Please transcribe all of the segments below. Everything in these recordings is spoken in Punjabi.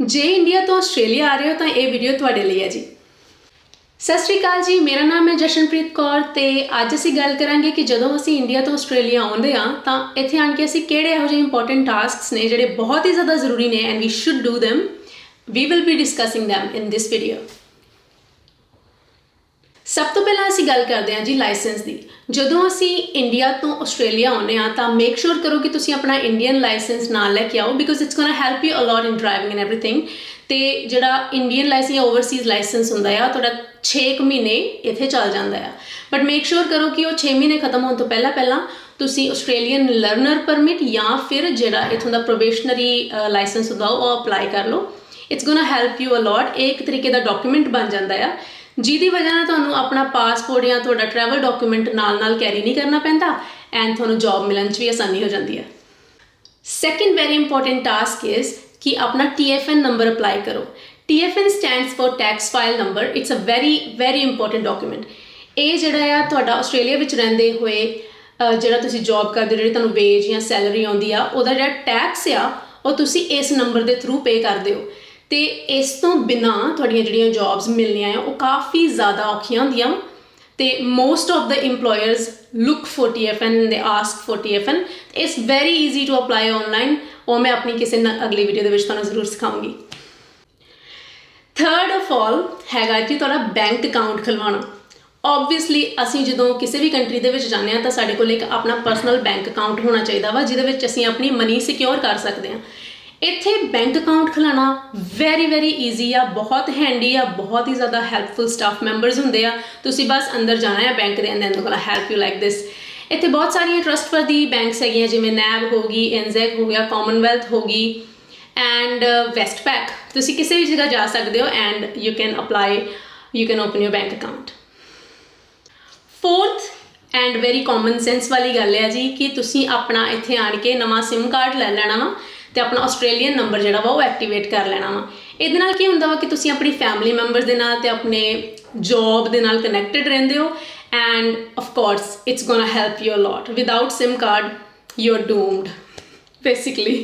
ਜੇ ਇੰਡੀਆ ਤੋਂ ਆਸਟ੍ਰੇਲੀਆ ਆ ਰਹੇ ਹੋ ਤਾਂ ਇਹ ਵੀਡੀਓ ਤੁਹਾਡੇ ਲਈ ਹੈ ਜੀ। ਸਤਿ ਸ਼੍ਰੀ ਅਕਾਲ ਜੀ, ਮੇਰਾ ਨਾਮ ਹੈ ਜਸ਼ਨਪ੍ਰੀਤ ਕੌਰ ਤੇ ਅੱਜ ਅਸੀਂ ਗੱਲ ਕਰਾਂਗੇ ਕਿ ਜਦੋਂ ਅਸੀਂ ਇੰਡੀਆ ਤੋਂ ਆਸਟ੍ਰੇਲੀਆ ਆਉਂਦੇ ਆ ਤਾਂ ਇੱਥੇ ਆਣ ਕੇ ਅਸੀਂ ਕਿਹੜੇ ਇਹੋ ਜਿਹੇ ਇੰਪੋਰਟੈਂਟ ਟਾਸਕਸ ਨੇ ਜਿਹੜੇ ਬਹੁਤ ਹੀ ਜ਼ਿਆਦਾ ਜ਼ਰੂਰੀ ਨੇ and we should do them. We will be discussing them in this video. ਸਭ ਤੋਂ ਪਹਿਲਾਂ ਅਸੀਂ ਗੱਲ ਕਰਦੇ ਹਾਂ ਜੀ ਲਾਇਸੈਂਸ ਦੀ। ਜਦੋਂ ਅਸੀਂ ਇੰਡੀਆ ਤੋਂ ਆਸਟ੍ਰੇਲੀਆ ਆਉਂਦੇ ਆ ਤਾਂ ਮੇਕ ਸ਼ੋਰ ਕਰੋ ਕਿ ਤੁਸੀਂ ਆਪਣਾ ਇੰਡੀਅਨ ਲਾਇਸੈਂਸ ਨਾਲ ਲੈ ਕੇ ਆਓ because it's gonna help you a lot in driving and everything ਤੇ ਜਿਹੜਾ ਇੰਡੀਅਨ ਲਾਇਸੈਂਸ ਜਾਂ ਓਵਰਸੀਜ਼ ਲਾਇਸੈਂਸ ਹੁੰਦਾ ਆ ਤੁਹਾਡਾ 6 ਮਹੀਨੇ ਇੱਥੇ ਚੱਲ ਜਾਂਦਾ ਆ ਬਟ ਮੇਕ ਸ਼ੋਰ ਕਰੋ ਕਿ ਉਹ 6 ਮਹੀਨੇ ਖਤਮ ਹੋਣ ਤੋਂ ਪਹਿਲਾਂ ਪਹਿਲਾਂ ਤੁਸੀਂ ਆਸਟ੍ਰੇਲੀਅਨ ਲਰਨਰ ਪਰਮਿਟ ਜਾਂ ਫਿਰ ਜਿਹੜਾ ਇਥੋਂ ਦਾ ਪ੍ਰੋਬੇਸ਼ਨਰੀ ਲਾਇਸੈਂਸ ਹੁੰਦਾ ਉਹ ਅਪਲਾਈ ਕਰ ਲਓ it's gonna help you a lot ਇਹ ਇੱਕ ਤਰੀਕੇ ਦਾ ਡਾਕੂਮੈਂਟ ਬਣ ਜਾਂਦਾ ਆ ਜਿਹਦੀ ਵਜ੍ਹਾ ਨਾਲ ਤੁਹਾਨੂੰ ਆਪਣਾ ਪਾਸਪੋਰਟ ਜਾਂ ਤੁਹਾਡਾ ਟਰੈਵਲ ਡਾਕੂਮੈਂਟ ਨਾਲ-ਨਾਲ ਕੈਰੀ ਨਹੀਂ ਕਰਨਾ ਪੈਂਦਾ ਐਂਡ ਤੁਹਾਨੂੰ ਜੌਬ ਮਿਲਣ 'ਚ ਵੀ ਆਸਾਨੀ ਹੋ ਜਾਂਦੀ ਹੈ। Second very important task is ਕਿ ਆਪਣਾ TFN ਨੰਬਰ ਅਪਲਾਈ ਕਰੋ। TFN stands for tax file number it's a very very important document ਇਹ ਜਿਹੜਾ ਆ ਤੁਹਾਡਾ ਆਸਟ੍ਰੇਲੀਆ ਵਿੱਚ ਰਹਿੰਦੇ ਹੋਏ ਜਿਹੜਾ ਤੁਸੀਂ ਜੌਬ ਕਰਦੇ ਹੋ, ਜਿਹੜੀ ਤੁਹਾਨੂੰ ਵੇਜ ਜਾਂ ਸੈਲਰੀ ਆਉਂਦੀ ਆ, ਉਹਦਾ ਜਿਹੜਾ ਟੈਕਸ ਆ, ਉਹ ਤੁਸੀਂ ਇਸ ਨੰਬਰ ਦੇ ਥਰੂ ਪੇ ਕਰਦੇ ਹੋ। ਤੇ ਇਸ ਤੋਂ ਬਿਨਾ ਤੁਹਾਡੀਆਂ ਜਿਹੜੀਆਂ ਜੌਬਸ ਮਿਲਣੀਆਂ ਆ, ਉਹ ਕਾਫੀ ਜ਼ਿਆਦਾ ਔਖੀਆਂ ਹੁੰਦੀਆਂ। ਵਾਂ। ਤੇ most of the employers look for TFN and they ask for TFN it's very easy to apply online ਉਹ ਮੈਂ ਆਪਣੀ ਕਿਸੇ ਨ- ਅਗਲੀ ਵੀਡੀਓ ਦੇ ਵਿੱਚ ਤੁਹਾਨੂੰ ਜ਼ਰੂਰ ਸਿਖਾਉਂਗੀ। ਥਰਡ ਆਫ ਆਲ ਹੈਗਾ ਜੀ ਤੁਹਾਡਾ ਬੈਂਕ ਅਕਾਊਂਟ ਖੁਲਵਾਉਣਾ ਆਬਵੀਅਸਲੀ ਅਸੀਂ ਜਦੋਂ ਕਿਸੇ ਵੀ ਕੰਟਰੀ ਦੇ ਵਿੱਚ ਜਾਂਦੇ ਹਾਂ ਤਾਂ ਸਾਡੇ ਕੋਲ ਇੱਕ ਆਪਣਾ ਪਰਸਨਲ ਬੈਂਕ ਅਕਾਊਂਟ ਹੋਣਾ ਚਾਹੀਦਾ ਵਾ, ਜਿਹਦੇ ਵਿੱਚ ਅਸੀਂ ਆਪਣੀ ਮਨੀ ਸਿਕਿਉਰ ਕਰ ਸਕਦੇ ਹਾਂ। ਇੱਥੇ ਬੈਂਕ ਅਕਾਊਂਟ ਖੁਲਾਉਣਾ ਵੈਰੀ ਵੈਰੀ ਈਜ਼ੀ ਆ, ਬਹੁਤ ਹੈਂਡੀ ਆ, ਬਹੁਤ ਹੀ ਜ਼ਿਆਦਾ ਹੈਲਪਫੁਲ ਸਟਾਫ ਮੈਂਬਰਸ ਹੁੰਦੇ ਆ। ਤੁਸੀਂ ਬਸ ਅੰਦਰ ਜਾਣਾ ਹੈ ਬੈਂਕ ਦੇ ਅੰਦਰ ਕੋਲ ਹੈਲਪ ਯੂ ਲਾਈਕ ਦਿਸ ਇੱਥੇ ਬਹੁਤ ਸਾਰੀਆਂ ਟਰਸਟਵਰਦੀ ਬੈਂਕਸ ਹੈਗੀਆਂ, ਜਿਵੇਂ ਨੈਬ ਹੋਗੀ ਐਨਜ਼ੈਕ ਹੋ ਗਿਆ ਕਾਮਨਵੈਲਥ ਹੋਗੀ ਐਂਡ ਵੈਸਟਪੈਕ ਤੁਸੀਂ ਕਿਸੇ ਵੀ ਜਗ੍ਹਾ ਜਾ ਸਕਦੇ ਹੋ and you can apply you can open your bank account fourth and very common sense ਵਾਲੀ ਗੱਲ ਹੈ ਜੀ ਕਿ ਤੁਸੀਂ ਆਪਣਾ ਇੱਥੇ ਆਣ ਕੇ ਨਵਾਂ SIM ਕਾਰਡ ਲੈ ਲੈਣਾ। ਵਾ ਤੇ ਆਪਣਾ ਆਸਟ੍ਰੇਲੀਅਨ ਨੰਬਰ ਜਿਹੜਾ ਵਾ ਉਹ ਐਕਟੀਵੇਟ ਕਰ ਲੈਣਾ ਵਾ। ਇਹਦੇ ਨਾਲ ਕੀ ਹੁੰਦਾ ਵਾ ਕਿ ਤੁਸੀਂ ਆਪਣੀ ਫੈਮਿਲੀ ਮੈਂਬਰਸ ਦੇ ਨਾਲ ਤੇ ਆਪਣੇ ਜੌਬ ਦੇ ਨਾਲ ਕਨੈਕਟਡ ਰਹਿੰਦੇ ਹੋ and of course it's gonna help you a lot without SIM card you are doomed basically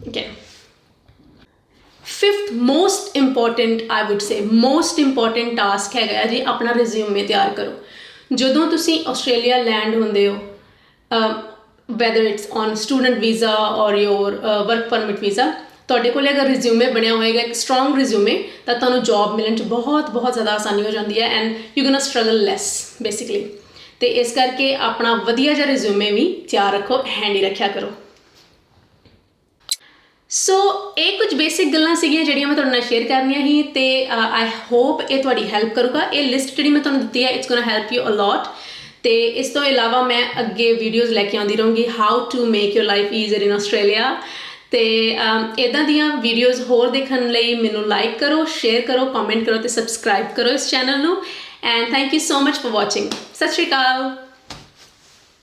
okay. Fifth most important I would say most important task ਹੈਗਾ ਜੀ, ਆਪਣਾ ਰਿਜ਼ਿਊਮੇ ਤਿਆਰ ਕਰੋ। ਜਦੋਂ ਤੁਸੀਂ ਆਸਟ੍ਰੇਲੀਆ ਲੈਂਡ ਹੁੰਦੇ ਹੋ whether it's on student visa or your work permit visa ਤੁਹਾਡੇ ਕੋਲ ਅਗਰ ਰਿਜ਼ਿਊਮੇ ਬਣਿਆ ਹੋਏਗਾ, ਇੱਕ ਸਟਰੋਂਗ ਰਿਜ਼ਿਊਮੇ ਤਾਂ ਤੁਹਾਨੂੰ ਜੌਬ ਮਿਲਣ 'ਚ ਬਹੁਤ ਬਹੁਤ ਜ਼ਿਆਦਾ ਆਸਾਨੀ ਹੋ ਜਾਂਦੀ ਹੈ and you gonna struggle less basically ਤੇ ਇਸ ਕਰਕੇ ਆਪਣਾ ਵਧੀਆ ਜਿਹਾ ਰਿਜ਼ਿਊਮੇ ਵੀ ਤਿਆਰ ਰੱਖੋ ਹੈਂਡੀ ਰੱਖਿਆ ਕਰੋ। ਸੋ ਇਹ ਕੁਝ ਬੇਸਿਕ ਗੱਲਾਂ ਸੀਗੀਆਂ ਜਿਹੜੀਆਂ ਮੈਂ ਤੁਹਾਡੇ ਨਾਲ ਸ਼ੇਅਰ ਕਰਨੀਆਂ ਸੀ ਤੇ ਆਈ ਹੋਪ ਇਹ ਤੁਹਾਡੀ ਹੈਲਪ ਕਰੂਗਾ। ਇਹ ਲਿਸਟ ਜਿਹੜੀ ਮੈਂ ਤੁਹਾਨੂੰ ਦਿੱਤੀ ਹੈ it's gonna help you a lot ਤੇ ਇਸ ਤੋਂ ਇਲਾਵਾ ਮੈਂ ਅੱਗੇ ਵੀਡੀਓਜ਼ ਲੈ ਕੇ ਆਉਂਦੀ ਰਹੂੰਗੀ how to make your life easier in Australia ਤੇ ਇਦਾਂ ਦੀਆਂ ਵੀਡੀਓਜ਼ ਹੋਰ ਦੇਖਣ ਲਈ ਮੈਨੂੰ ਲਾਈਕ ਕਰੋ ਸ਼ੇਅਰ ਕਰੋ ਕਮੈਂਟ ਕਰੋ ਤੇ ਸਬਸਕ੍ਰਾਈਬ ਕਰੋ ਇਸ ਚੈਨਲ ਨੂੰ। And thank you so much for watching Sat Sri Akal.